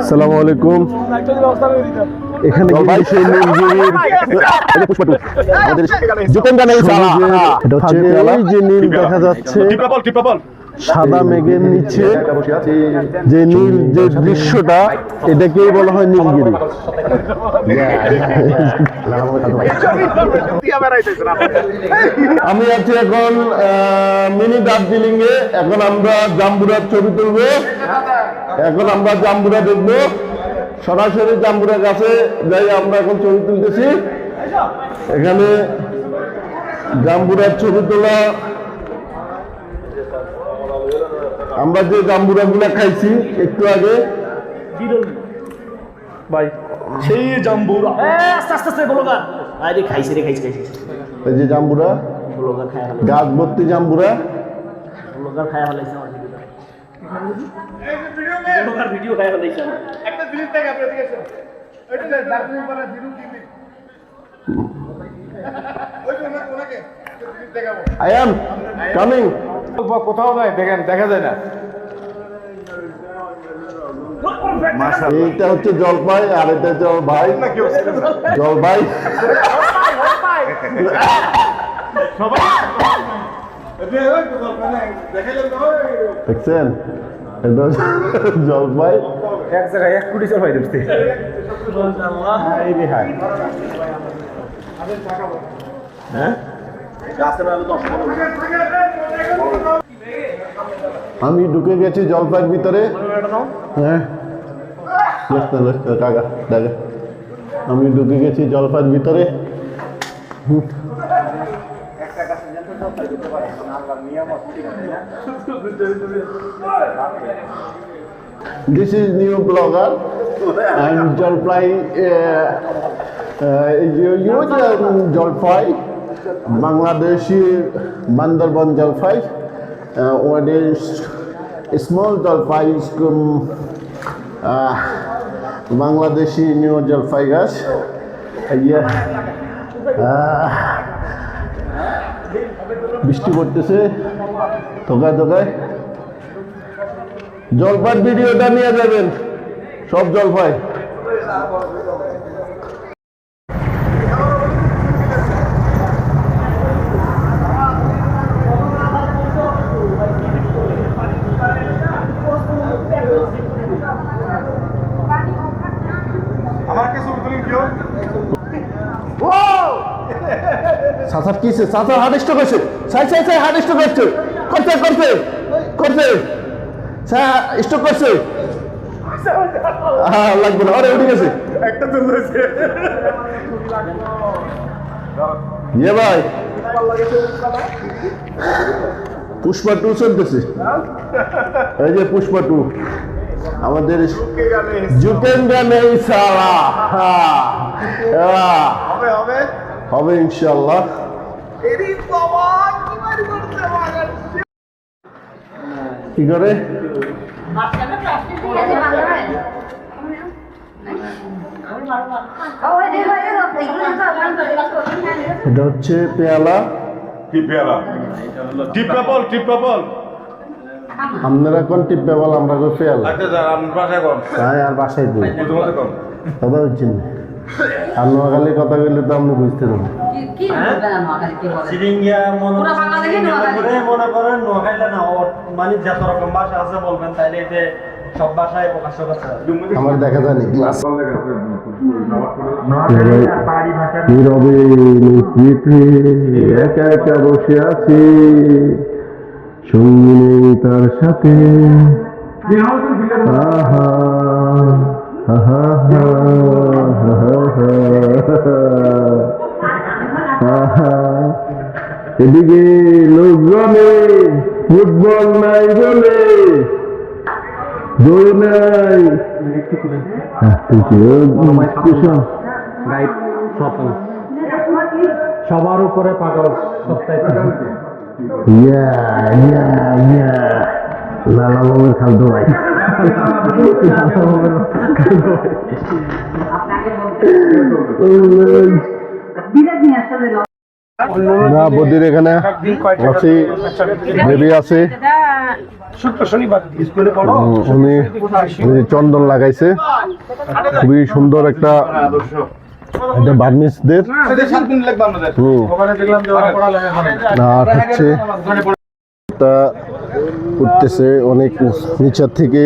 আসসালামু আলাইকুম। এখানে সেই নীলগিরির এই যে নীল দেখা যাচ্ছে। সাদা মেঘের নিচে যে নীল যে দৃশ্যটা এটাকেই বলা হয় নীলগিরি। আমি আছি এখন মিনি দার্জিলিং এ এখন আমরা জাম্বুরার ছবি তুলবো। এখন আমরা জাম্বুরা দেখব। সরাসরি জাম্বুরার কাছে যাই আমরা এখন ছবি তুলতেছি। এখানে জাম্বুরার ছবি তোলা আমরা যে জাম্বুরা গুলা খাইছি একটু আগে। ভাই সেই জাম্বুর আস্তে আস্তে আস্তে বলো গান আরে খাইছি রে খাইছি খাইছি। এই যে জাম্বুরা হলো গাছ ভর্তি জাম্বুরা। বলো গান খাই হলাইছে আমার ভিডিও বলো গান ভিডিও খাই হলাইছে আমার। একটা জিনিস দেখ আপনি এদিকে ওইটা দার্জিলিং পাড়া জিরো টিভি ওই ওনাকে জিনিস দেখাবো আই এম কামিং কোথাও নাই দেখেন দেখা যায় না। এইটা হচ্ছে জলপাই আর এটা হচ্ছে আমার ভাই। জলপাই। সবাই দেখাইলেন তো ওই। দেখছেন? জলপাই। এক জায়গায় এক কোটি চল ভাই দেখতে আমি ঢুকে গেছি জলপাইয়ের ভিতরে। হ্যাঁ। টাকা দেখা আমি ঢুকে গেছি জলপাইয়ের ভিতরে। দিস ইজ নিউ ব্লগার জলপাই জলপাই বাংলাদেশি বান্দরবন জলপাই ওয়ার্ডের স্মল জলপাই বাংলাদেশি নিউ জলপাই গাছ। ইয়ে, বৃষ্টি পড়তেছে, ধোকায় ধোকায়। জলপাই ভিডিওটা নিয়ে যাবেন, সব জলপাই। কাছে হার্ট স্ট্রোক হয়েছে। সাই সাই সাই হার্ট স্ট্রোক হচ্ছে করছে করছে করছে স্ট্রোক করছে। আহ, লাগবে না। আরে উঠে গেছে। একটা চলে হয়েছে। ইয়ে ভাই। পুষ্পা টু চলতেছে। এই যে পুষ্পা টু। আমাদের জুকেন্দ্র নেই সালা। হবে ইনশাল্লাহ কি করে? এটা হচ্ছে পেয়ালা। টিপেলা টিপেবল টিপেবল আপনারা কোন বল আমরা কই পেয়ালা আচ্ছা স্যার আপনার বাসায় কোন। তাই আর বাসায় দিই তোমাদের কোন। কথা হচ্ছে না। আর নোয়াখালী কথা বললে তো আপনি বুঝতে সিরিঙ্গিয়া মনে মনে করেন না মানে যত রকম ভাষা আছে বলবেন তাইলে এতে সব ভাষায় প্রকাশ করতে আমার দেখা যায়নি ক্লাস নীরবে একা একা বসে আছি। সঙ্গী নেই তার সাথে। আহা আহা আহা এদিকে লোকজনে ফুটবল নাই বলে দৌড় নাই। সবার উপরে পাগল সত্যায় ইয়া ইয়া ইয়া লালা বাবুর খালতো ভাই বদির এখানে আছি বেবি আছে। উনি চন্দন লাগাইছে। খুবই সুন্দর একটা এটা বার্মিসদের আর হচ্ছে উঠতেছে অনেক নিচের থেকে